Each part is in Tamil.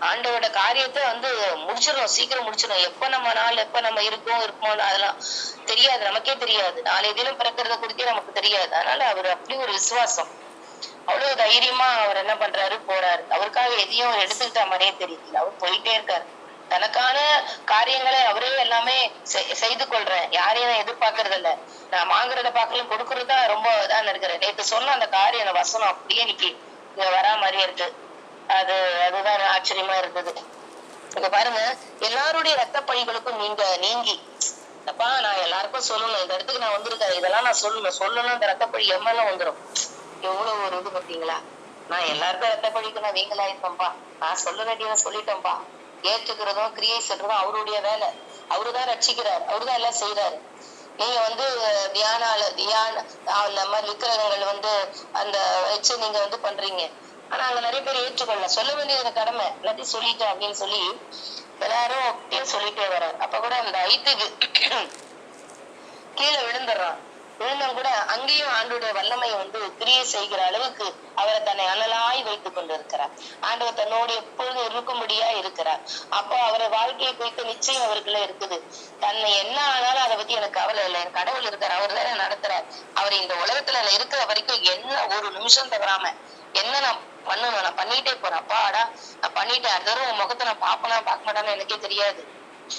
ஆண்டவோட காரியத்தை வந்து முடிச்சிடும் சீக்கிரம் முடிச்சிடும் எப்ப நம்ம நாள் எப்ப நம்ம இருக்கோம் இருப்போம் அதெல்லாம் தெரியாது. நமக்கே தெரியாது. நாளைய தினம் பிறக்கிறத குறித்தே நமக்கு தெரியாது. அதனால அவர் அப்படி ஒரு விசுவாசம். அவ்வளவு தைரியமா அவர் என்ன பண்றாரு? போறாரு. அவருக்காக எதையும் அவர் எடுத்துக்கிட்ட மாதிரியே தெரியல. அவர் போயிட்டே இருக்காரு. தனக்கான காரியங்களை அவரே எல்லாமே செய்து கொள்றேன் யாரையும் நான் எதிர்பார்க்கறது இல்ல. நான் வாங்குறத பார்க்கல கொடுக்கறதா ரொம்ப இதான் இருக்கிறேன் நேத்து சொன்ன அந்த காரியம் அந்த வசனம் அப்படியே இன்னைக்கு இங்க வரா மாதிரியே இருக்கு. அது அதுதான் ஆச்சரியமா இருந்தது. இங்க பாருங்க எல்லாருடைய ரத்த பழிகளுக்கும் நீங்க நீங்கி அப்பா நான் எல்லாருக்கும் சொல்லணும் இந்த இடத்துக்கு நான் வந்திருக்கேன் இதெல்லாம் நான் சொல்லணும் சொல்லணும் இந்த ரத்தப்பழி எம்எல்ல வந்துரும். எவ்வளவு ஒரு இது பார்த்தீங்களா? நான் எல்லாருக்கும் ரத்தப்பழிக்கு நான் வீங்கலாயிருப்பேன்பா. நான் சொல்ல வேண்டியதை சொல்லிட்டேன்பா. ஏற்றுக்கிறதும் கிரியை சொல்றதும் அவருடைய வேலை. அவருதான் ரட்சிக்கிறார். அவருதான் எல்லாம் செய்யறாரு நீங்க வந்து தியானால தியான அந்த மாதிரி விக்கிரகங்கள் வந்து அந்த வச்சு நீங்க வந்து பண்றீங்க. ஆனா அங்க நிறைய பேர் ஏற்றுக்கொள்ள. சொல்ல வேண்டியது கடமை. எல்லாத்தையும் சொல்லிட்டேன் அப்படின்னு சொல்லி எல்லாரும் அப்படியே சொல்லிட்டே வர்றாரு அப்ப கூட அந்த ஐத்துக்கு கீழே விழுந்துடுறான். விழுந்தும் கூட அங்கேயும் ஆண்டுடைய வல்லமை வந்து கிரியை செய்கிற அளவுக்கு அவரை தன்னை அனலாய் வைத்துக் கொண்டிருக்கிறார். ஆண்டவர் தன்னோடு எப்பொழுதும் இருக்கும்படியா இருக்கிறார். அப்போ அவரை வாழ்க்கையை குறித்து நிச்சயம் அவருக்குள்ள இருக்குது. தன்னை என்ன ஆனாலும் அதை பத்தி எனக்கு கவலை இல்லை. என் கடவுள் இருக்கார். அவர் தானே நடத்துறார். அவர் இந்த உலகத்துல நான் இருக்கிற வரைக்கும் என்ன ஒரு நிமிஷம் தவறாம என்ன நான் பண்ணணும். நான் பண்ணிட்டே போறேன். அப்பாடா நான் பண்ணிட்டேன். அடுத்த தடவை உன் முகத்தை நான் பாப்பனா பார்க்க மாட்டான்னு எனக்கே தெரியாது.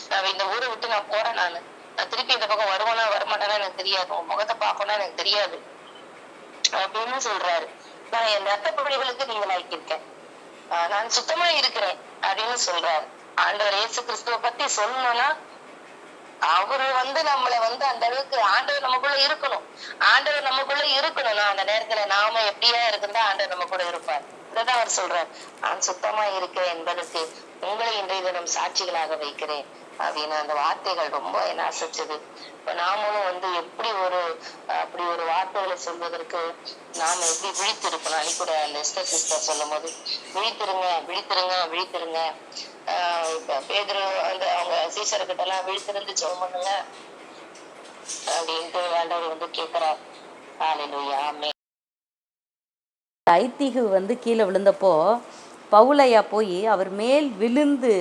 நான் இந்த ஊரை விட்டு நான் போறேன் நானு. நான் திருப்பி இந்த பக்கம் வருவானா வரமாட்டானா எனக்கு தெரியாது. உன் முகத்தை பாப்பனா எனக்கு தெரியாது. அப்படின்னு சொல்றாரு. நான் என் ரத்த பகுதிகளுக்கு நீங்க லாய்க்கிருக்கேன் ஆஹ் நான் சுத்தமா இருக்கிறேன் அப்படின்னு சொல்றாரு. ஆண்டவர் இயேசு கிறிஸ்துவ பத்தி சொல்லணும்னா அவரு வந்து நம்மள வந்து அந்த அளவுக்கு ஆண்டவர் நமக்குள்ள இருக்கணும். ஆண்டவர் நமக்குள்ள இருக்கணும்னா அந்த நேரத்துல நாம எப்படியா இருக்குதா ஆண்டவர் நம்ம கூட இருப்பாரு. இதான் அவர் சொல்றார் நான் சுத்தமா இருக்கிறேன் என்பதற்கு உங்களை இன்றைய தினம் சாட்சிகளாக வைக்கிறேன். அப்படின்னு அந்த வார்த்தைகள் ரொம்ப என்ன அசைச்சது. இப்ப நாமளும் வந்து எப்படி ஒரு அப்படி ஒரு வார்த்தைகளை சொல்வதற்கு நாம எப்படி விழித்திருக்கணும்? அன்னைக்கு கூட அந்த எஸ்டர் சிஸ்டர் சொல்லும் போது விழித்திருங்க விழித்திருங்க விழித்திருங்க. ஆஹ் இப்ப அந்த அவங்க சீசர்கிட்ட எல்லாம் விழித்திருந்து ஜெபம் பண்ணுங்க. அப்படின்ட்டு ஆண்டவர் வந்து கேக்குறார் ஹalleluya ஆமே தைத்திகு வந்து கீழே விழுந்தப்போ பவுலையா போய் அவர் மேல் விழுந்து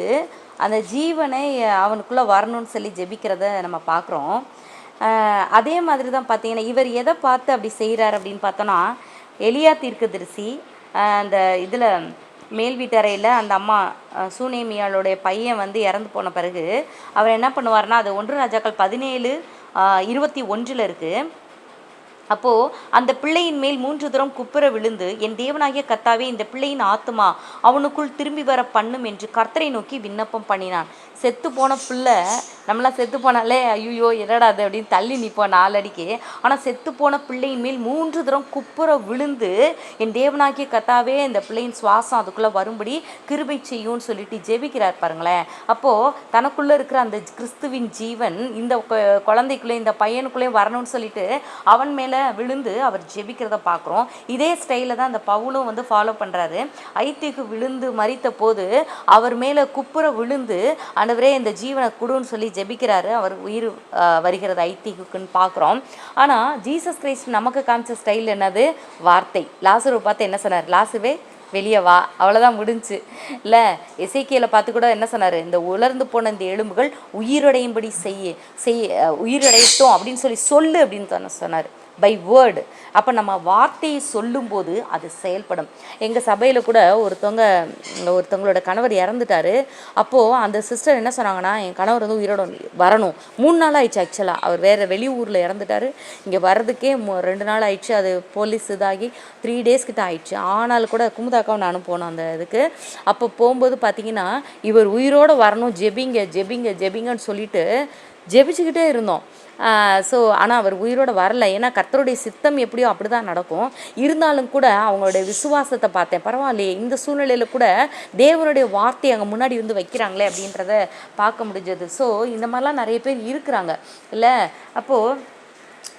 அந்த ஜீவனை அவனுக்குள்ளே வரணும்னு சொல்லி ஜெபிக்கிறத நம்ம பார்க்குறோம். அதே மாதிரி தான் பார்த்தீங்கன்னா இவர் எதை பார்த்து அப்படி செய்கிறார் அப்படின்னு பார்த்தோன்னா எலியா தீர்க்கதரிசி அந்த இதில் மேல் வீட்டறையில் அந்த அம்மா சூனேமியாளுடைய பையன் வந்து இறந்து போன பிறகு அவர் என்ன பண்ணுவார்னா அது ஒன்று ராஜாக்கள் பதினேழு இருபத்தி ஒன்றில் இருக்குது அப்போது அந்த பிள்ளையின் மேல் மூன்று தூரம் குப்புற விழுந்து என் தேவனாகிய கத்தாவே இந்த பிள்ளையின் ஆத்துமா அவனுக்குள் திரும்பி வர பண்ணும் என்று கர்த்தரை நோக்கி விண்ணப்பம் பண்ணினான். செத்து போன பிள்ளை நம்மளாம் செத்து போனாலே ஐயோ என்னடா அது அப்படின்னு தள்ளி நிற்போம் நாலடிக்கு. ஆனால் செத்து போன பிள்ளையின் மேல் மூன்று தூரம் குப்புற விழுந்து என் தேவனாகிய கத்தாவே இந்த பிள்ளையின் சுவாசம் அதுக்குள்ளே வரும்படி கிருபை செய்யும்னு சொல்லிட்டு ஜெபிக்கிறார் பாருங்களேன். அப்போது தனக்குள்ளே இருக்கிற அந்த கிறிஸ்துவின் ஜீவன் இந்த கொ- குழந்தைக்குள்ளே இந்த பையனுக்குள்ளேயும் வரணும்னு சொல்லிட்டு அவன் மேலே விழுந்து அவர் ஜெபிக்கிறத பார்க்குறோம். இதே ஸ்டைலில் தான் அந்த பவுலும் வந்து ஃபாலோ பண்ணுறாரு ஐத்திக்கு விழுந்து மறித்த போது அவர் மேலே குப்புற விழுந்து ஆண்டவரே இந்த ஜீவனை கொடுன்னு சொல்லி ஜெபிக்கிறாரு. அவர் உயிர் வருகிறது ஐத்திக்குன்னு பார்க்குறோம். ஆனால் ஜீசஸ் கிரைஸ்ட் நமக்கு காமிச்ச ஸ்டைல் என்னது? வார்த்தை. லாசருவை பார்த்து என்ன சொன்னார்? லாசுவே வெளியே வா. அவ்வளோதான் முடிஞ்சு. இல்லை இசைக்கியில் பார்த்து கூட என்ன சொன்னார்? இந்த உலர்ந்து போன இந்த எலும்புகள் உயிரடையும்படி செய்ய செய்ய உயிரடையட்டும் அப்படின்னு சொல்லி சொல்லு அப்படின்னு சொன்ன சொன்னார். பை வேர்டு அப்போ நம்ம வார்த்தையை சொல்லும்போது அது செயல்படும். எங்கள் சபையில் கூட ஒருத்தவங்க ஒருத்தவங்களோட கணவர் இறந்துட்டாரு. அப்போது அந்த சிஸ்டர் என்ன சொன்னாங்கன்னா என் கணவர் வந்து உயிரோட வரணும். மூணு நாள் ஆயிடுச்சு ஆக்சுவலாக அவர் வேறு வெளியூரில் இறந்துட்டாரு. இங்கே வர்றதுக்கே ரெண்டு நாள் ஆயிடுச்சு. அது போலீஸ் இதாகி த்ரீ டேஸ் கிட்ட ஆயிடுச்சு. ஆனாலும் கூட குமுதாக்காவும் நானும் போனோம் அந்த இதுக்கு. அப்போ போகும்போது பார்த்தீங்கன்னா இவர் உயிரோட வரணும். ஜெபிங்க ஜெபிங்க ஜெபிங்கன்னு சொல்லிட்டு ஜெபிச்சுக்கிட்டே இருந்தோம். ஸோ ஆனால் அவர் உயிரோட வரல. ஏன்னா கர்த்தருடைய சித்தம் எப்படியோ அப்படி தான் நடக்கும். இருந்தாலும் கூட அவங்களுடைய விசுவாசத்தை பார்த்தேன். பரவாயில்லையே இந்த சூழ்நிலையில் கூட தேவனுடைய வார்த்தை அங்கே முன்னாடி வந்து வைக்கிறாங்களே அப்படின்றத பார்க்க முடிஞ்சது. ஸோ இந்த மாதிரிலாம் நிறைய பேர் இருக்கிறாங்க. இல்லை? அப்போது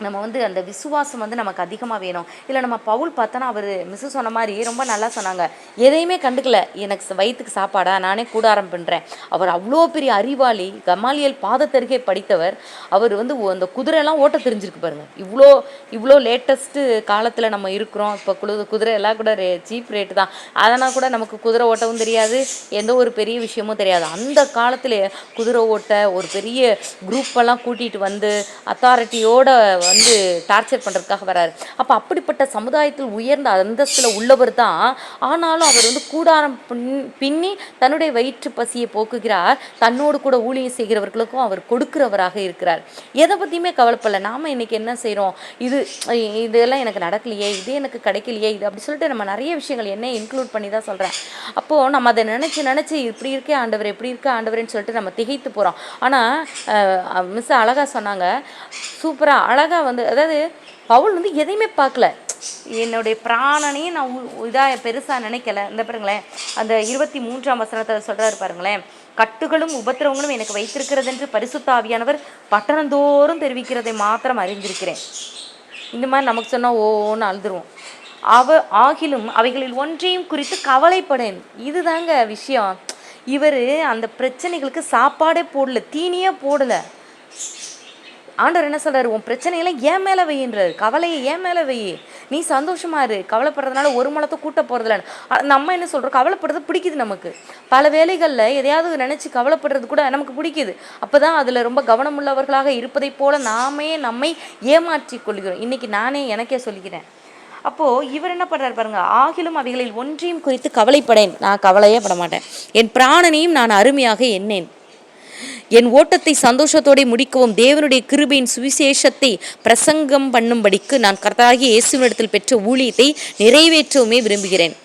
நம்ம வந்து அந்த விசுவாசம் வந்து நமக்கு அதிகமாக வேணும். இல்லை நம்ம பவுல் பார்த்தோன்னா அவர் மிஸ்ஸு சொன்ன மாதிரி ரொம்ப நல்லா சொன்னாங்க. எதையுமே கண்டுக்கல. எனக்கு வயிற்றுக்கு சாப்பாடா? நானே கூடாரம் பண்ணுறேன் அவர் அவ்வளோ பெரிய அறிவாளி கமாலியல் பாதத்தருகே படித்தவர். அவர் வந்து அந்த குதிரையெல்லாம் ஓட்ட தெரிஞ்சிருக்கு பாருங்க. இவ்வளோ இவ்வளோ லேட்டஸ்ட்டு காலத்தில் நம்ம இருக்கிறோம். இப்போ குழு குதிரை எல்லாம் கூட ரே சீப் ரேட்டு தான். அதனால் கூட நமக்கு குதிரை ஓட்டவும் தெரியாது. எந்த ஒரு பெரிய விஷயமும் தெரியாது. அந்த காலத்தில் குதிரை ஓட்ட ஒரு பெரிய குரூப்பெல்லாம் கூட்டிகிட்டு வந்து அத்தாரிட்டியோட வந்து டார்ச்சர் பண்ணுறதுக்காக வராரு. அப்போ அப்படிப்பட்ட சமுதாயத்தில் உயர்ந்த அந்தஸ்தில் உள்ளவர் தான். ஆனாலும் அவர் வந்து கூடாரம் பின்- பின்னி தன்னுடைய வயிற்று பசியை போக்குகிறார். தன்னோடு கூட ஊழியம் செய்கிறவர்களுக்கும் அவர் கொடுக்கிறவராக இருக்கிறார். எதை பற்றியுமே கவலைப்படல. நாம் இன்றைக்கி என்ன செய்கிறோம் இது இதெல்லாம் எனக்கு நடக்கலையே இது எனக்கு கிடைக்கலையே இது அப்படி சொல்லிட்டு நம்ம நிறைய விஷயங்கள் என்ன இன்க்ளூட் பண்ணி தான் சொல்கிறேன் அப்போது நம்ம அதை நினச்சி நினச்சி இப்படி இருக்கே ஆண்டவர் இப்படி இருக்கே ஆண்டவரேன்னு சொல்லிட்டு நம்ம திகைத்து போகிறோம் ஆனால் மிஸ் அழகாக சொன்னாங்க. சூப்பராக அழகாக வந்து அதாவது பவுல் வந்து எதையுமே பார்க்கல. என்னுடைய பிராணனையும் நான் இதாக பெருசாக நினைக்கல. இந்த பாருங்களேன் அந்த இருபத்தி மூன்றாம் வசனத்தில் சொல்கிறாரு பாருங்களேன் கட்டுகளும் உபத்திரவங்களும் எனக்கு வைத்திருக்கிறது என்று பரிசுத்தாவியானவர் பட்டணந்தோறும் தெரிவிக்கிறதை மாத்திரம் அறிந்திருக்கிறேன். இந்த மாதிரி நமக்கு சொன்னால் ஓன்னு அழுதுருவோம். அவ ஆகிலும் அவைகளில் ஒன்றையும் குறித்து கவலைப்படேன். இதுதாங்க விஷயம். இவர் அந்த பிரச்சனைகளுக்கு சாப்பாடே போடல தீனியே போடலை. ஆண்டவர் என்ன சொல்கிறார் உன் பிரச்சனையெல்லாம் ஏன் மேலே வையின்றார் கவலையை ஏன் மேலே வை. நீ சந்தோஷமா இரு. கவலைப்படுறதுனால ஒரு மலத்தை கூட்ட போகிறதில்ல நம்ம என்ன சொல்கிறோம் கவலைப்படுறது பிடிக்குது நமக்கு. பல வேலைகளில் எதையாவது நினச்சி கவலைப்படுறது கூட நமக்கு பிடிக்குது. அப்போ தான் அதில் ரொம்ப கவனமுள்ளவர்களாக இருப்பதைப் போல நாமே நம்மை ஏமாற்றி கொள்கிறோம். இன்னைக்கு நானே எனக்கே சொல்லிக்கிறேன். அப்போது இவர் என்ன பண்ணுறாரு பாருங்க? ஆகிலும் அவைகளில் ஒன்றையும் குறித்து கவலைப்படேன். நான் கவலையே பட மாட்டேன் என் பிராணனையும் நான் அருமையாக எண்ணேன். என் ஓட்டத்தை சந்தோஷத்தோடு முடிக்கவும் தேவனுடைய கிருபையின் சுவிசேஷத்தை பிரசங்கம் பண்ணும்படிக்கு நான் கர்த்தராகிய இயேசுவினிடத்தில் பெற்ற ஊழியத்தை நிறைவேற்றவுமே விரும்புகிறேன்.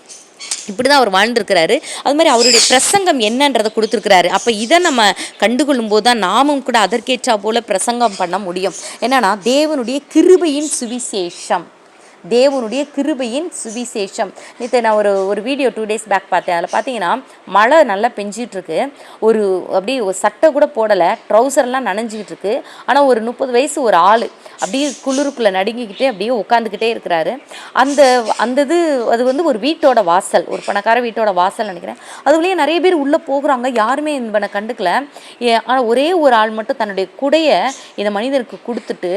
இப்படி தான் அவர் வாழ்ந்திருக்கிறாரு. அது மாதிரி அவருடைய பிரசங்கம் என்னன்றதை கொடுத்துருக்கிறாரு. அப்போ இதை நம்ம கண்டுகொள்ளும் போது தான் நாமும் கூட அதற்கேற்றா போல பிரசங்கம் பண்ண முடியும். என்னன்னா தேவனுடைய கிருபையின் சுவிசேஷம். தேவனுடைய கிருபையின் சுவிசேஷம். நேற்று நான் ஒரு ஒரு வீடியோ டூ டேஸ் பேக் பார்த்தேன். அதில் பார்த்தீங்கன்னா மழை நல்லா பெஞ்சிகிட்ருக்கு ஒரு அப்படியே ஒரு சட்டை கூட போடலை. ட்ரௌசர்லாம் நனைஞ்சிக்கிட்டு இருக்கு ஆனால் ஒரு முப்பது வயசு ஒரு ஆள். அப்படியே குளிருக்குள்ளே நடுங்கிக்கிட்டே அப்படியே உட்காந்துக்கிட்டே இருக்கிறாரு. அந்த அந்த இது அது வந்து ஒரு வீட்டோட வாசல் ஒரு பணக்கார வீட்டோட வாசல் நினைக்கிறேன். அதுக்குள்ளேயே நிறைய பேர் உள்ளே போகிறாங்க யாருமே இவனை கண்டுக்கல. ஆனால் ஒரே ஒரு ஆள் மட்டும் தன்னுடைய குடையை இந்த மனிதருக்கு கொடுத்துட்டு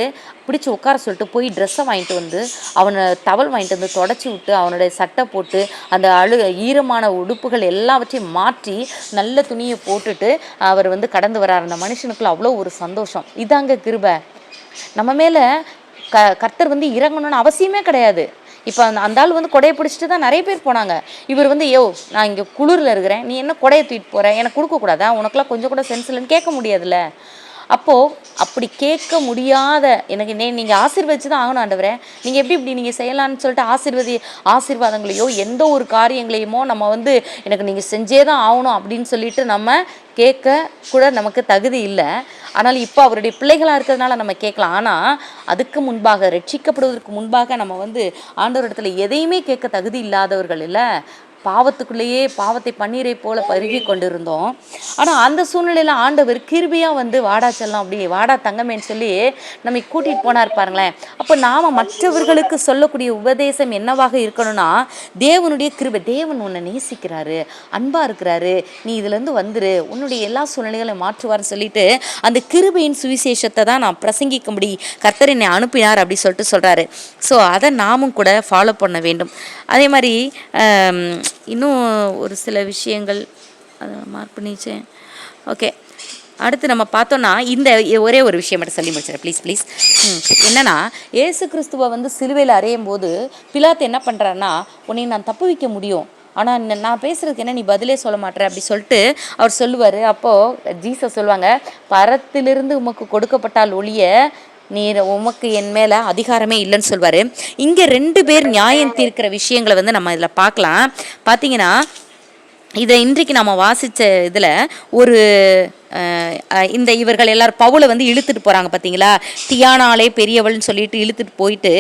பிடிச்சி உட்கார சொல்லிட்டு போய் ட்ரெஸ்ஸை வாங்கிட்டு வந்து அவனை தவல் வாங்கிட்டு வந்து தொடச்சி விட்டு அவனுடைய சட்டை போட்டு அந்த அழு ஈரமான உடுப்புகள் எல்லாவற்றையும் மாற்றி நல்ல துணியை போட்டுட்டு அவர் வந்து கடந்து வரார் அந்த மனுஷனுக்குள்ள அவ்வளோ ஒரு சந்தோஷம். இதாங்க கிருபை. நம்ம மேலே க கர்த்தர் வந்து இறங்கணும்னு அவசியமே கிடையாது. இப்போ அந்த அந்த ஆள் வந்து கொடையை பிடிச்சிட்டு தான் நிறைய பேர் போனாங்க. இவர் வந்து யோ நான் இங்கே குளிரில் இருக்கிறேன். நீ என்ன கொடையை தூக்கிட்டு போகிற எனக்கு கொடுக்கக்கூடாதா உனக்கெல்லாம் கொஞ்சம் கூட சென்ஸ் இல்லைன்னு கேட்க முடியாதுல்ல? அப்போது அப்படி கேட்க முடியாத எனக்கு நே நீங்கள் ஆசீர்வதிச்சு தான் ஆகணும் ஆண்டவரே. நீங்கள் எப்படி இப்படி நீங்கள் செய்யலான்னு சொல்லிட்டு ஆசீர்வதி ஆசீர்வாதங்களையோ எந்த ஒரு காரியங்களையுமோ நம்ம வந்து எனக்கு நீங்கள் செஞ்சே தான் ஆகணும் அப்படின்னு சொல்லிட்டு நம்ம கேட்க கூட நமக்கு தகுதி இல்லை. ஆனால் இப்போ அவருடைய பிள்ளைகளாக இருக்கிறதுனால நம்ம கேட்கலாம். ஆனால் அதுக்கு முன்பாக ரட்சிக்கப்படுவதற்கு முன்பாக நம்ம வந்து ஆண்டவரிடத்துல எதையுமே கேட்க தகுதி இல்லாதவர்கள் இல்லை. பாவத்துக்குள்ளேயே பாவத்தை பன்னீரை போல பருகி கொண்டிருந்தோம். ஆனால் அந்த சூழ்நிலையில் ஆண்டவர் கிருபியாக வந்து வாடா செல்லம் அப்படி வாடா தங்கமேன்னு சொல்லி நம்மை கூட்டிகிட்டு போனார் பாருங்களேன். அப்போ நாம் மற்றவர்களுக்கு சொல்லக்கூடிய உபதேசம் என்னவாக இருக்கணும்னா தேவனுடைய கிருபை தேவன் உன்னை நேசிக்கிறாரு அன்பாக இருக்கிறாரு நீ இதுலேருந்து வந்துரு உன்னுடைய எல்லா சூழ்நிலைகளையும் மாற்றுவார்னு சொல்லிட்டு அந்த கிருபையின் சுவிசேஷத்தை தான் நான் பிரசங்கிக்கும்படி கர்த்தர் என்னை அனுப்பினார் அப்படி சொல்லிட்டு சொல்கிறாரு ஸோ அதை நாமும் கூட ஃபாலோ பண்ண வேண்டும். அதே மாதிரி இன்னும் ஒரு சில விஷயங்கள் அதை மார்க் பண்ணிச்சேன் ஓகே அடுத்து நம்ம பார்த்தோன்னா இந்த ஒரே ஒரு விஷயம் மட்டும் சொல்லி முடிச்சிடறேன். ப்ளீஸ் ப்ளீஸ் என்னென்னா ஏசு கிறிஸ்துவை வந்து சிலுவையில் அறையும் போது பிலாத்து என்ன பண்ணுறாருன்னா உன்னை நான் தப்பு வைக்க முடியும். ஆனால் நான் பேசுகிறதுக்கு என்ன நீ பதிலே சொல்ல மாட்டேற? அப்படி சொல்லிட்டு அவர் சொல்லுவார். அப்போது ஜீசஸ் சொல்லுவாங்க பரத்திலிருந்து உமக்கு கொடுக்கப்பட்டால் ஒழிய நீர் உமக்கு என் மேலே அதிகாரமே இல்லைன்னு சொல்வார். இங்கே ரெண்டு பேர் நியாயம் தீர்க்கிற விஷயங்களை வந்து நம்ம இதில் பார்க்கலாம். பார்த்தீங்கன்னா இதை இன்றைக்கு நம்ம வாசித்த இதில் ஒரு இந்த இவர்கள் எல்லாரும் பவுலை வந்து இழுத்துட்டு போகிறாங்க பார்த்தீங்களா தியானாலே பெரியவள்னு சொல்லிட்டு இழுத்துட்டு போயிட்டு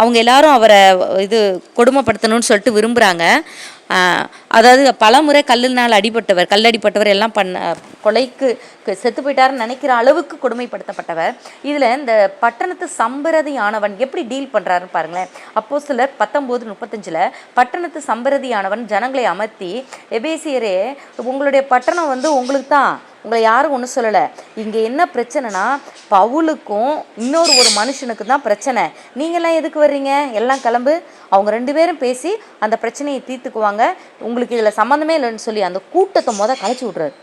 அவங்க எல்லாரும் அவரை இது கொடுமைப்படுத்தணும்னு சொல்லிட்டு விரும்புகிறாங்க அதாவது பலமுறை கல்லினால் அடிபட்டவர் கல்லடிப்பட்டவர் எல்லாம் பண்ண கொலைக்கு செத்து போயிட்டாருன்னு நினைக்கிற அளவுக்கு கொடுமைப்படுத்தப்பட்டவர். இதில் இந்த பட்டணத்து சம்பிரதியானவன் எப்படி டீல் பண்ணுறாருன்னு பாருங்களேன். அப்போ சிலர் பத்தொம்போது முப்பத்தஞ்சில் பட்டணத்து சம்பிரதியானவன் ஜனங்களை அமர்த்தி எபேசியரே உங்களுடைய பட்டணம் வந்து உங்களுக்கு தான். உங்களை யாரும் ஒன்றும் சொல்லலை. இங்கே என்ன பிரச்சனைனா பவுலுக்கும் இன்னொரு ஒரு மனுஷனுக்கு தான் பிரச்சனை. நீங்களாம் எதுக்கு வர்றீங்க? எல்லாம் கிளம்பு. அவங்க ரெண்டு பேரும் பேசி அந்த பிரச்சனையை தீர்த்துக்குவாங்க. உங்களுக்கு இதில் சம்மந்தமே இல்லைன்னு சொல்லி அந்த கூட்டத்தை மொதல் கழிச்சு விட்றாரு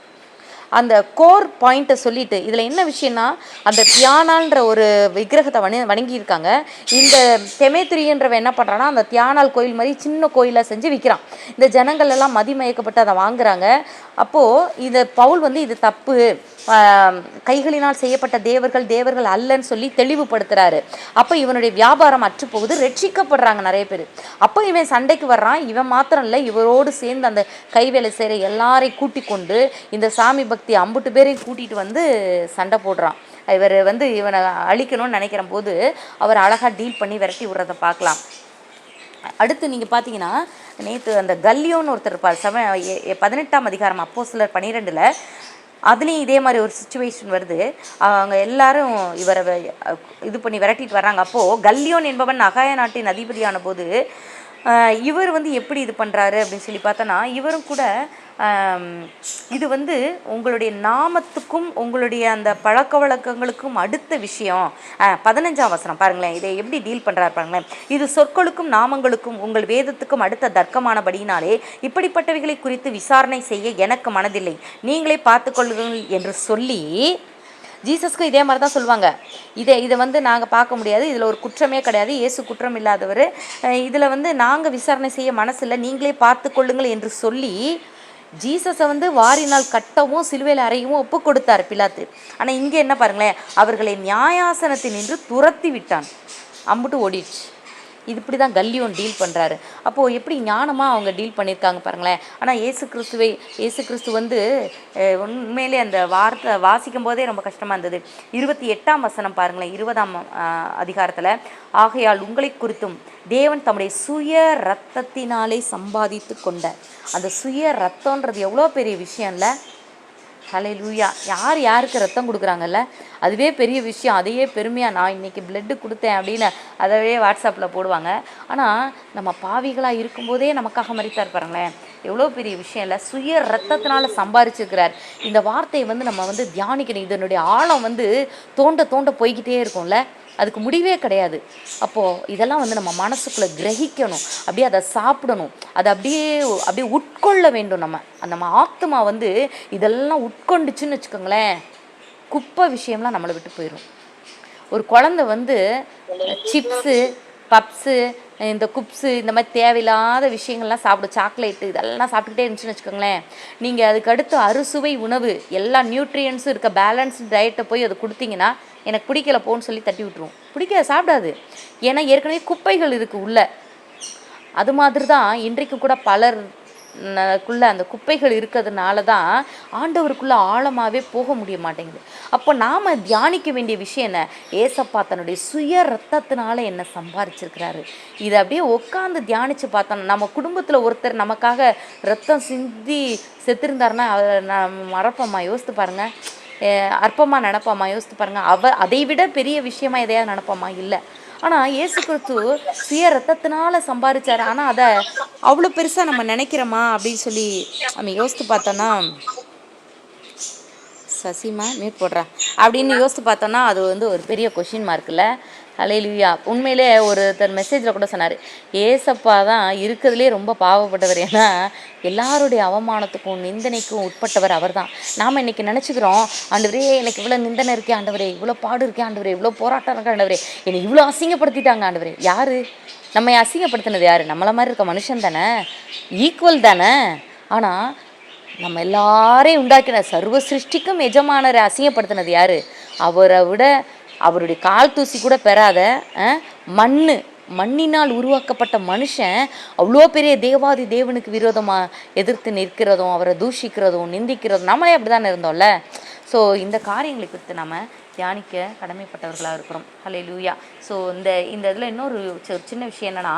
அந்த கோர் பாயிண்ட்டை சொல்லிட்டு இதில் என்ன விஷயம்னா அந்த தியானான்ற ஒரு விக்கிரகத்தை வணி வணங்கியிருக்காங்க. இந்த தெமேத்திரியன்றவன் என்ன பண்ணுறான்னா அந்த தியானால் கோயில் மாதிரி சின்ன கோயிலாக செஞ்சு விற்கிறான் இந்த ஜனங்கள் எல்லாம் மதிமயக்கப்பட்டு அதை வாங்குறாங்க. அப்போது இந்த பவுல் வந்து இது தப்பு. கைகளினால் செய்யப்பட்ட தேவர்கள் தேவர்கள் அல்லன்னு சொல்லி தெளிவுபடுத்துறாரு. அப்போ இவனுடைய வியாபாரம் அற்றுப்போகுது ரட்சிக்கப்படுறாங்க நிறைய பேர். அப்போ இவன் சண்டைக்கு வர்றான் இவன் மாத்திரம் இல்லை இவரோடு சேர்ந்து அந்த கைவேலை செய்கிற எல்லாரையும் கூட்டி கொண்டு இந்த சாமி பக்தி அம்புட்டு பேரையும் கூட்டிகிட்டு வந்து சண்டை போடுறான். இவர் வந்து இவனை அழிக்கணும்னு நினைக்கிற போது அவர் அழகாக டீல் பண்ணி விரட்டி விடுறதை பார்க்கலாம். அடுத்து நீங்கள் பார்த்தீங்கன்னா நேற்று அந்த கல்லியோன்னு ஒருத்தர் இருப்பார் செவ பதினெட்டாம் அதிகாரம் அப்போ சிலர் பன்னிரெண்டில் அதுலேயும் இதே மாதிரி ஒரு சுச்சுவேஷன் வருது. அவங்க எல்லாரும் இவரை இது பண்ணி விரட்டிட்டு வர்றாங்க. அப்போது கல்லியோன் என்பவன் அகாய நாட்டின் அதிபதியான போது இவர் வந்து எப்படி இது பண்ணுறாரு அப்படின்னு சொல்லி பார்த்தோன்னா இவரும் கூட இது வந்து உங்களுடைய நாமத்துக்கும் உங்களுடைய அந்த பழக்க வழக்கங்களுக்கும் அடுத்த விஷயம். பதினஞ்சாம் வசனம் பாருங்களேன். இதை எப்படி டீல் பண்ணுறாரு பாருங்களேன். இது சொற்களுக்கும் நாமங்களுக்கும் உங்கள் வேதத்துக்கும் அடுத்த தர்க்கமானபடியினாலே இப்படிப்பட்டவைகளை குறித்து விசாரணை செய்ய எனக்கு மனதில்லை. நீங்களே பார்த்துக்கொள்ளுங்கள் என்று சொல்லி ஜீசஸ்க்கும் இதே மாதிரி தான் சொல்லுவாங்க. இதை இதை வந்து நாங்கள் பார்க்க முடியாது. இதில் ஒரு குற்றமே கிடையாது. இயேசு குற்றம் இல்லாதவர். இதில் வந்து நாங்கள் விசாரணை செய்ய மனசில்லை. நீங்களே பார்த்து கொள்ளுங்கள் என்று சொல்லி ஜீசஸை வந்து வாரினால் கட்டவும் சிலுவையில் அறையவும் ஒப்பு கொடுத்தார் பிலாத்து. ஆனால் இங்கே என்ன பாருங்களேன் அவர்களை நியாயாசனத்தில் நின்று துரத்தி விட்டான். அம்புட்டு ஓடிடுச்சு. இது இப்படி தான் கல்லியோன் டீல் பண்ணுறாரு அப்போது எப்படி ஞானமாக அவங்க டீல் பண்ணியிருக்காங்க பாருங்களேன். ஆனால் ஏசு கிறிஸ்துவை ஏசு கிறிஸ்து வந்து உண்மையிலே அந்த வார்த்தை வாசிக்கும் போதே ரொம்ப கஷ்டமாக இருந்தது. இருபத்தி எட்டாம் வசனம் பாருங்களேன் இருபதாம் அதிகாரத்தில் ஆகையால் உங்களை குறித்தும் தேவன் தம்முடைய சுய ரத்தத்தினாலே சம்பாதித்து கொண்ட அந்த சுய ரத்தன்றது எவ்வளோ பெரிய விஷயம் இல்லை? ஹலை லூயா யார் யாருக்கு ரத்தம் கொடுக்குறாங்கல்ல? அதுவே பெரிய விஷயம். அதையே பெருமையாக நான் இன்றைக்கி பிளட்டு கொடுத்தேன் அப்படின்னு அதவே வாட்ஸ்அப்பில் போடுவாங்க. ஆனால் நம்ம பாவிகளாக இருக்கும்போதே நமக்காக மறித்தார் பாருங்களேன். எவ்வளோ பெரிய விஷயம் இல்லை. சுய ரத்தத்தினால் சம்பாரிச்சிருக்கிறார் இந்த வார்த்தையை வந்து நம்ம வந்து தியானிக்கணும். இதனுடைய ஆழம் வந்து தோண்ட தோண்ட போய்கிட்டே இருக்கும்ல. அதுக்கு முடிவே கிடையாது. அப்போது இதெல்லாம் வந்து நம்ம மனசுக்குள்ளே கிரகிக்கணும். அப்படியே அதை சாப்பிடணும். அதை அப்படியே அப்படியே உட்கொள்ள வேண்டும் நம்ம. அந்த நம்ம ஆத்மா வந்து இதெல்லாம் உட்கொண்டுச்சுன்னு வச்சுக்கோங்களேன் குப்பை விஷயம்லாம் நம்மளை விட்டு போயிடும் ஒரு குழந்தை வந்து சிப்ஸு பப்ஸு இந்த குப்ஸு இந்த மாதிரி தேவையில்லாத விஷயங்கள்லாம் சாப்பிடும் சாக்லேட்டு இதெல்லாம் சாப்பிட்டுக்கிட்டே இருந்துச்சுன்னு வச்சுக்கோங்களேன். நீங்கள் அதுக்கு அடுத்து அறுசுவை உணவு எல்லா நியூட்ரியன்ஸும் இருக்க பேலன்ஸ்டு டயட்டை போய் அதை கொடுத்தீங்கன்னா எனக்கு பிடிக்கல போன்னு சொல்லி தட்டி விட்டுரும். பிடிக்க சாப்பிடாது. ஏன்னா ஏற்கனவே குப்பைகள் இருக்குது உள்ள. அது மாதிரி தான் இன்றைக்கு கூட பலர் குள்ளே குள்ள அந்த குப்பைகள் இருக்கிறதுனால தான் ஆண்டவருக்குள்ள ஆழமாகவே போக முடிய மாட்டேங்குது. அப்போ நாம் தியானிக்க வேண்டிய விஷயம் என்ன? ஏசப்பா தன்னுடைய சுய ரத்தத்தினால என்ன சம்பாரிச்சிருக்கிறாரு. இதை அப்படியே உட்காந்து தியானித்து பார்த்தோம். நம்ம குடும்பத்தில் ஒருத்தர் நமக்காக ரத்தம் சிந்தி செத்துருந்தாருன்னா அவரை நான் மறப்போம்மா. யோசித்து பாருங்கள் அஹ் நினப்பாமா யோசித்து பாருங்க. அவ அதை விட பெரிய விஷயமா எதையாவது நினப்பாமா இல்லை. ஆனால் இயேசு கிறிஸ்து சுய ரத்தத்தினால சம்பாரிச்சாரு. ஆனால் அதை அவ்வளோ பெருசாக நம்ம நினைக்கிறோமா? அப்படின்னு சொல்லி நம்ம யோசித்து பார்த்தோன்னா சசிமா மியூட் போடுறா. அப்படின்னு யோசித்து பார்த்தோன்னா அது வந்து ஒரு பெரிய கொஷின் மார்க்கில் அலையிலுயா உண்மையிலே ஒருத்தர் மெசேஜில் கூட சொன்னார் ஏசப்பா தான் இருக்கிறதுலே ரொம்ப பாவப்பட்டவர். ஏன்னா எல்லாருடைய அவமானத்துக்கும் நிந்தனைக்கும் உட்பட்டவர் அவர் தான் நாம் இன்றைக்கி நினச்சிக்கிறோம் ஆண்டவரே எனக்கு இவ்வளோ நிந்தனை இருக்கே ஆண்டவரே இவ்வளோ பாடு இருக்கே ஆண்டவரே இவ்வளோ போராட்டம் இருக்கே ஆண்டவரே. என்னை இவ்வளோ அசிங்கப்படுத்திட்டாங்க ஆண்டவரே. யார்? நம்மை அசிங்கப்படுத்தினது யார்? நம்மள மாதிரி இருக்க மனுஷன் தானே? ஈக்குவல் தானே? ஆனால் நம்ம எல்லாரையும் உண்டாக்கின சர்வ சிருஷ்டிக்கும் எஜமானரை அசிங்கப்படுத்தினது யார்? அவரை விட அவருடைய கால் தூசி கூட பெறாத மண் மண்ணினால் உருவாக்கப்பட்ட மனுஷன் அவ்வளோ பெரிய தேவாதி தேவனுக்கு விரோதமாக எதிர்த்து நிற்கிறதும் அவரை தூஷிக்கிறதும் நிந்திக்கிறதும் நம்மளே அப்படி தானே இருந்தோம்ல? ஸோ இந்த காரியங்களை குறித்து நம்ம தியானிக்க கடமைப்பட்டவர்களாக இருக்கிறோம். ஹலே லூயா ஸோ இந்த இந்த இதில் இன்னொரு சின்ன விஷயம் என்னென்னா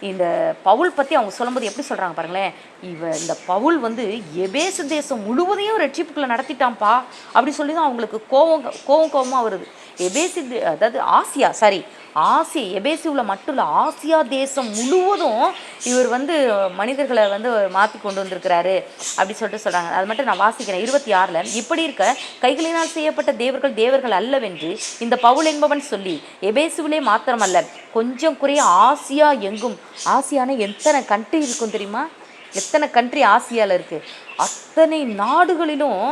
இந்த பவுல் பற்றி அவங்க சொல்லும்போது எப்படி சொல்கிறாங்க பாருங்களேன்? இவ இந்த பவுல் வந்து எபேசு தேசம் முழுவதையும் ரட்சிப்புக்குள்ளே நடத்திட்டான்ப்பா. அப்படி சொல்லி தான் அவங்களுக்கு கோவம் கோவம் கோவமாக வருது. எபேசி தே- அதாவது ஆசியா சாரி ஆசிய எபேசிவில் மட்டும் இல்லை ஆசியா தேசம் முழுவதும் இவர் வந்து மனிதர்களை வந்து மாற்றி கொண்டு வந்திருக்கிறாரு அப்படி சொல்லிட்டு சொல்கிறாங்க அது மட்டும் நான் வாசிக்கிறேன். இருபத்தி ஆறில் இப்படி இருக்க கைகளினால் செய்யப்பட்ட தேவர்கள் தேவர்கள் அல்லவென்று இந்த பவுல் என்பவன் சொல்லி எபேசுவிலே மாத்திரமல்ல கொஞ்சம் குறைய ஆசியா எங்கும்? ஆசியானா எத்தனை கண்ட்ரி இருக்கும் தெரியுமா? எத்தனை கண்ட்ரி ஆசியாவில் இருக்குது அத்தனை நாடுகளிலும்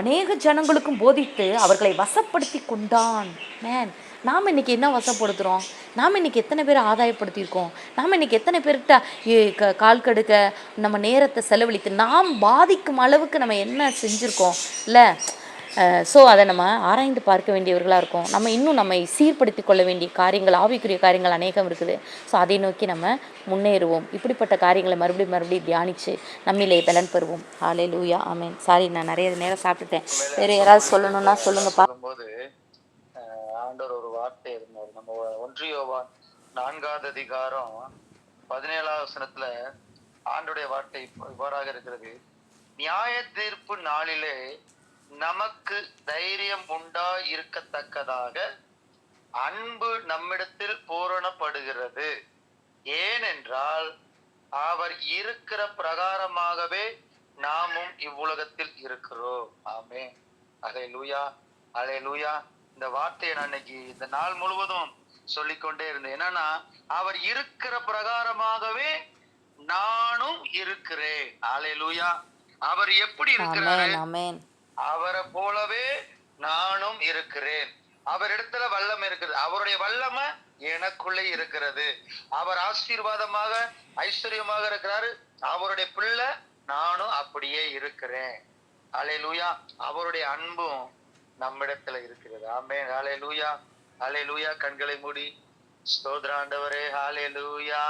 அநேக ஜனங்களுக்கும் போதித்து அவர்களை வசப்படுத்தி கொண்டான். மேன் நாம் இன்றைக்கி என்ன வசப்படுத்துகிறோம் நாம் இன்னைக்கு எத்தனை பேரை ஆதாயப்படுத்தியிருக்கோம்? நாம் இன்றைக்கி எத்தனை பேர்கிட்ட இ- கால் கடுக்க நம்ம நேரத்தை செலவழித்து நாம் பாதிக்கும் அளவுக்கு நம்ம என்ன செஞ்சுருக்கோம்? இல்லை ஸோ அதை நம்ம ஆராய்ந்து பார்க்க வேண்டியவர்களாக இருக்கோம். நம்ம இன்னும் நம்மை சீர்படுத்தி கொள்ள வேண்டிய காரியங்கள் ஆவிக்குரிய காரியங்கள் அநேகம் இருக்குது. ஸோ அதை நோக்கி நம்ம முன்னேறுவோம். இப்படிப்பட்ட காரியங்களை மறுபடியும் மறுபடியும் தியானித்து நம்மிலே பலன் பெறுவோம். ஆலே லூயா ஆமேன். சாரி நான் நிறைய நேரம் சாப்பிட்டுட்டேன். வேறு யாராவது சொல்லணும்னா சொல்லுங்கப்பா. பார்க்கும்போது ஆண்டவர் ஒரு வார்த்தை இருந்தார் நம்ம ஒன்றியோவான் நான்காவது அதிகாரம் பதினேழாவது வசனத்துல ஆண்டுடைய வார்த்தை இவ்வாறாக இருக்கிறது. நியாய தீர்ப்பு நாளிலே நமக்கு தைரியம் உண்டா இருக்கத்தக்கதாக அன்பு நம்மிடத்தில் பூரணப்படுகிறது. ஏனென்றால் அவர் இருக்கிற பிரகாரமாகவே நாமும் இவ்வுலகத்தில் இருக்கிறோம். ஆமே அலை லூயா அலை லூயா இந்த வார்த்தையை நான் இன்னைக்கு இந்த நாள் முழுவதும் சொல்லிக்கொண்டே இருந்தேன். என்னன்னா அவர் இருக்கிற பிரகாரமாகவே நானும் இருக்கிறேன். அலை லூயா அவர் எப்படி இருக்கிறாரு? அவரை போலவே நானும் இருக்கிறேன். அவரிடத்துல வல்லமை இருக்குது. அவருடைய வல்லமை எனக்குள்ளே இருக்கிறது. அவர் ஆசீர்வாதமாக ஐஸ்வர்யமாக இருக்கிறாரு. அவருடைய பிள்ளை நானும் அப்படியே இருக்கிறேன். அலே லூயா அவருடைய அன்பும் நம்மிடத்துல இருக்கிறது. ஆமே ஹாலே லூயா ஹாலே லூயா கண்களை மூடி. ஸ்தோத்ராண்டவரே. ஹாலே லூயா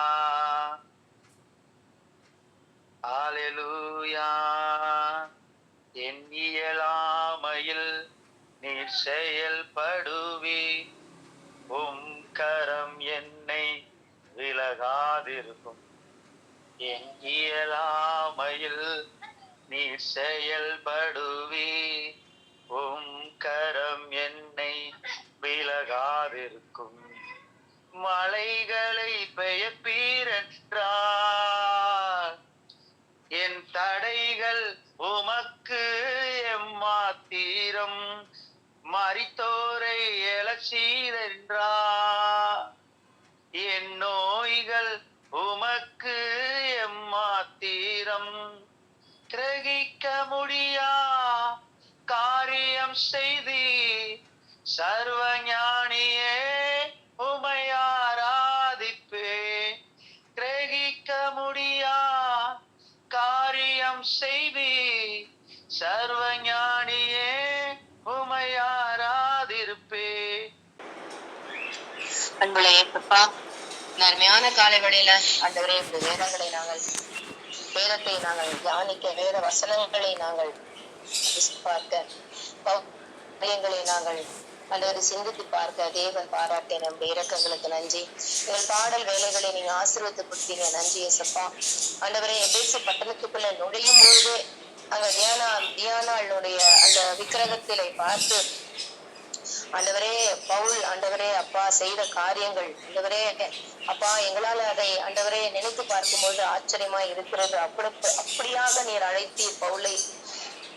ஹalleluya என் இயலாமையில் நீர் செயல்படுவி உம் கரம் என்னை விலகாதிருக்கும். என் இயலாமையில் நீர் செயல்படுவி உம் கரம் என்னை விலகாதிருக்கும். மலைகளை பெயப்பீரென்றார் என் தடைகள் உமக்கு எம்மாத்தீரம். மறித்தோரை எழச்சீரென்றா என் நோய்கள் உமக்கு எம்மாத்தீரம். கிரகிக்க முடியா காரியம் செய்தி. சர்வஞானியே உமையாராதிப்பே கிரகிக்க முடியா? காரியம் செய்தி. சர்வஞானியே உமையாராதிருப்பே அன்புள்ள ஏப்பா இந்த அருமையான காலை ஆண்டவரே இந்த வேதங்களை நாங்கள் வேதத்தை நாங்கள் தியானிக்க வேத வசனங்களை நாங்கள் பார்க்க. பௌரியங்களை நாங்கள் ஆண்டவரை சிந்தித்து பார்க்க. தேவன் பாராட்டேன் நம்முடைய இறக்கங்களுக்கு நன்றி. எங்கள் பாடல் வேலைகளை நீங்க ஆசீர்வத்து கொடுத்தீங்க. நன்றி எசப்பா ஆண்டவரே எபேசி பட்டணத்துக்குள்ள நுழையும் பொழுது அங்க தியானா தியானாளுடைய அந்த விக்கிரகத்திலை பார்த்து ஆண்டவரே பவுல் ஆண்டவரே அப்பா செய்த காரியங்கள். ஆண்டவரே அப்பா எங்களால அதை ஆண்டவரே நினைத்து பார்க்கும்போது ஆச்சரியமா இருக்கிறது. அப்படி அப்படியாக நீர் அழைத்தீர் பவுலை.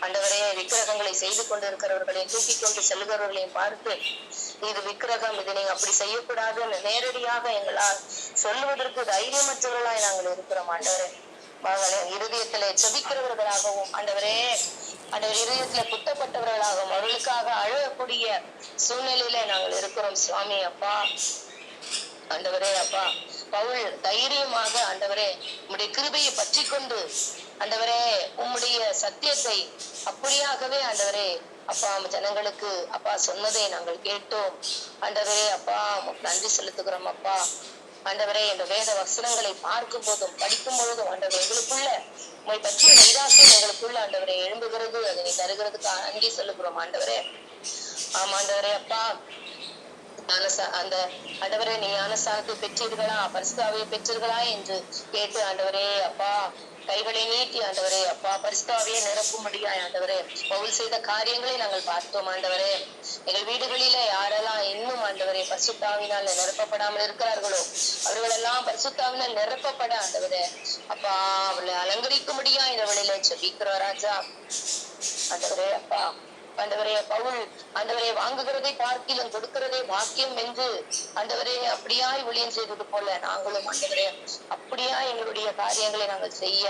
ஆண்டவரே விக்கிரகங்களை செய்து கொண்டிருக்கிறவர்களையும் தூக்கி கொண்டு செல்கிறவர்களையும் பார்த்து இது விக்கிரகம் இது நீங்க அப்படி செய்யக்கூடாதுன்னு நேரடியாக எங்களால் சொல்லுவதற்கு தைரியமற்றவர்களாய் நாங்கள் இருக்கிறோம் ஆண்டவரே. மகளே இருதயத்துல செபிக்கிறவர்களாகவும் ஆண்டவரே ஆண்டவர் இருதயத்துல குத்தப்பட்டவர்களாகவும் அவர்களுக்காக அழகக்கூடிய சூழ்நிலையில நாங்கள் இருக்கிறோம் சுவாமி அப்பா. ஆண்டவரே அப்பா. பவுல் தைரியமாக ஆண்டவரே உடைய கிருபையை பற்றி கொண்டு ஆண்டவரே உம்முடைய சத்தியத்தை அப்படியாகவே ஆண்டவரே அப்பா ஜனங்களுக்கு அப்பா சொன்னதை நாங்கள் கேட்டோம். ஆண்டவரே அப்பா நன்றி செலுத்துகிறோம் அப்பா. ஆண்டவரே இந்த வேத வசனங்களை பார்க்கும் போதும் படிக்கும் பொழுதும் ஆண்டவர் எங்களுக்குள்ள உண்மை பற்றிய வைராக்கியம் எங்களுக்குள்ள ஆண்டவரை எழும்புகிறது. அதை தருகிறதுக்கு நன்றி சொல்லுகிறோம் ஆண்டவரே. ஆமா ஆண்டவரே அப்பா. அந்த ஆண்டவரே நீ ஞானசானத்தை பெற்றீர்களா? பரிசுத்தாவை பெற்றீர்களா? என்று கேட்டு ஆண்டவரே அப்பா கைகளை நீட்டி ஆண்டவரே அப்பா பரிசுத்தாவியை நிரப்பும்படியாய் ஆண்டவரே பவுல் செய்த காரியங்களை நாங்கள் பார்த்தோம் ஆண்டவரே. எங்கள் வீடுகளில யாரெல்லாம் இன்னும் ஆண்டவரே பரிசுத்தாவினால் நிரப்பப்படாமல் இருக்கிறார்களோ அவர்களெல்லாம் பரிசுத்தாவினால் நிரப்பப்பட ஆண்டவரே. அப்பா அவளை அலங்கரிக்கும்படியா இந்த வழியில செபிக்கிறோம் ராஜா. ஆண்டவரே அப்பா. ஆண்டவரே பவுல் ஆண்டவரே வாங்குகிறதை பார்க்கிலும் கொடுக்கிறதே பாக்கியம் என்று ஆண்டவரே அப்படியாய் ஒளியம் செய்தது போல நாங்களும் ஆண்டவரே அப்படியா எங்களுடைய காரியங்களை நாங்கள் செய்ய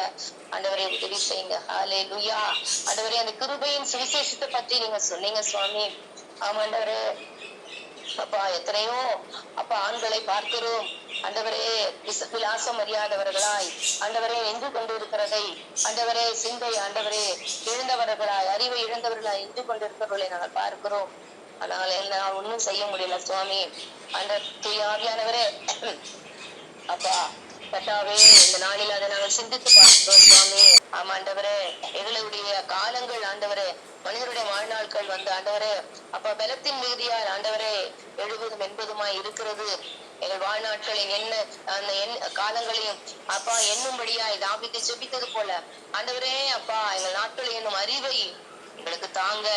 ஆண்டவரே உதவி செய்யுங்க. ஹாலே லுயா ஆண்டவரே அந்த கிருபையின் சுவிசேஷத்தை பற்றி நீங்க சொன்னீங்க சுவாமி. ஆமாண்டவரே அப்பா எத்தனையோ அப்பா ஆண்களை பார்க்கிறோம். ஆண்டவரே விலாசம் அறியாதவர்களாய். ஆண்டவரே நின்று கொண்டிருக்கிறதை. ஆண்டவரே சிந்தை ஆண்டவரே இழந்தவர்களாய் அறிவை இழந்தவர்களாய் நின்று கொண்டிருக்கிறவர்களை நாங்கள் பார்க்கிறோம். ஆனால் என்ன ஒண்ணும் செய்ய முடியல சுவாமி. அந்த தூயாவியானவரே அப்பா கட்டாவே இந்த நாளில் அதை நாங்கள் சிந்தித்து பார்க்கிறோம் சுவாமி. ஆமா ஆண்டவரே எங்களுடைய காலங்கள் ஆண்டவரே மனிதருடைய வாழ்நாட்கள் வந்து ஆண்டவரே அப்பா பலத்தின் மீதியால் ஆண்டவரே எழுபதும் எண்பதுமாய் இருக்கிறது. எங்கள் வாழ்நாட்களின் என்ன அந்த எண் காலங்களையும் அப்பா என்னும்படியா தாபித்து செபித்தது போல. ஆண்டவரே அப்பா எங்கள் நாட்களை என்னும் அறிவை எங்களுக்கு தாங்க.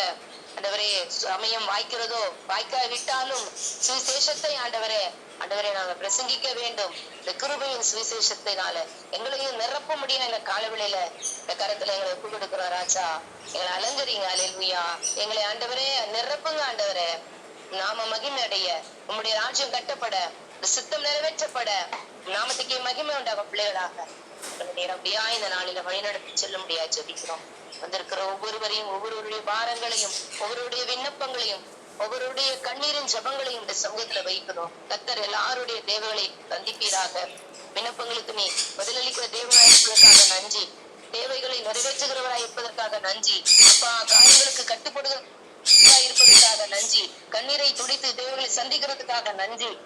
ஆண்டவரே சமயம் வாய்க்கிறதோ வாய்க்காவிட்டாலும் சுவிசேஷத்தை ஆண்டவரே ஆண்டவரே நாங்க பிரசங்கிக்க வேண்டும். இந்த கிருபையின் சுவிசேஷத்தினால எங்களையும் நிரப்ப முடியும் இந்த காலவெளியில இந்த கரத்துல எங்களை ஒப்பு கொடுக்கிறோம் ராஜா. எங்களை அலங்கரிங்க அலையா எங்களை ஆண்டவரே நிரப்புங்க ஆண்டவரே. நாம மகிமை அடைய உம்முடைய ராஜ்யம் கட்டப்பட இந்த சித்தம் நிறைவேற்றப்பட நாமத்துக்கே மகிமை உண்டாகும் பிள்ளைகளாக. நேரம் அப்படியா இந்த நாளில வழிநடத்தி செல்ல முடியாது ஜெபிக்கிறோம். வந்திருக்கிற ஒவ்வொருவரையும் ஒவ்வொருவருடைய பாரங்களையும் ஒவ்வொருடைய விண்ணப்பங்களையும் ஒவ்வொருடைய கண்ணீரின் ஜபங்களையும் இந்த சமூகத்துல வைக்கிறோம் கத்தர் எல்லாருடைய தேவைகளை சந்திப்பீராக விண்ணப்பங்களுக்கு நீ பதிலளிக்கிற தேவனாயிருப்பதற்காக நன்றி. தேவைகளை நிறைவேற்றுகிறவராய் இருப்பதற்காக நன்றி. அப்பா காரியங்களுக்கு கட்டுப்படுகிற இருப்பதற்காக நன்றி. கண்ணீரை துடித்து தேவைகளை சந்திக்கிறதுக்காக நன்றி.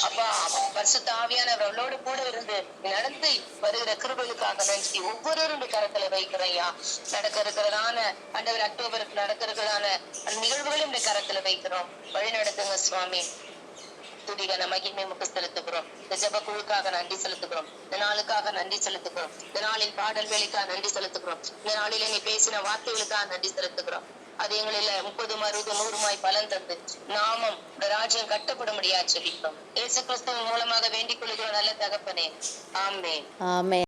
அப்பா பரிசுத்த ஆவியானவர் அவளோடு கூட இருந்து நடந்து வருகிற கிருபைகளுக்காக நன்றி. ஒவ்வொருவருடைய கரத்துல வைக்கிறையா நடக்க இருக்கிறதான அண்டவர் அக்டோபருக்கு நடக்க இருக்கிறதான அந்த நிகழ்வுகளையும் இந்த கரத்துல வைக்கிறோம். வழி நடத்துங்க சுவாமி. துதிகன மகிமை முக செலுத்துகிறோம். இந்த ஜப குழுக்காக நன்றி செலுத்துகிறோம். இந்த நாளுக்காக நன்றி செலுத்துகிறோம். இந்த நாளின் பாடல் வேலைக்காக நன்றி செலுத்துகிறோம். இந்த நாளில நீ பேசின வார்த்தைகளுக்காக நன்றி செலுத்துகிறோம். அது எங்களில முப்பது அறுபது நூறுமாய் பலன் தந்து நாமம் ராஜ்யம் கட்டப்பட முடியாது சொல்லிக்கிறோம் இயேசு கிறிஸ்துவின் மூலமாக வேண்டிக் கொள்கிறோம் நல்ல தகப்பனே. ஆமே ஆமே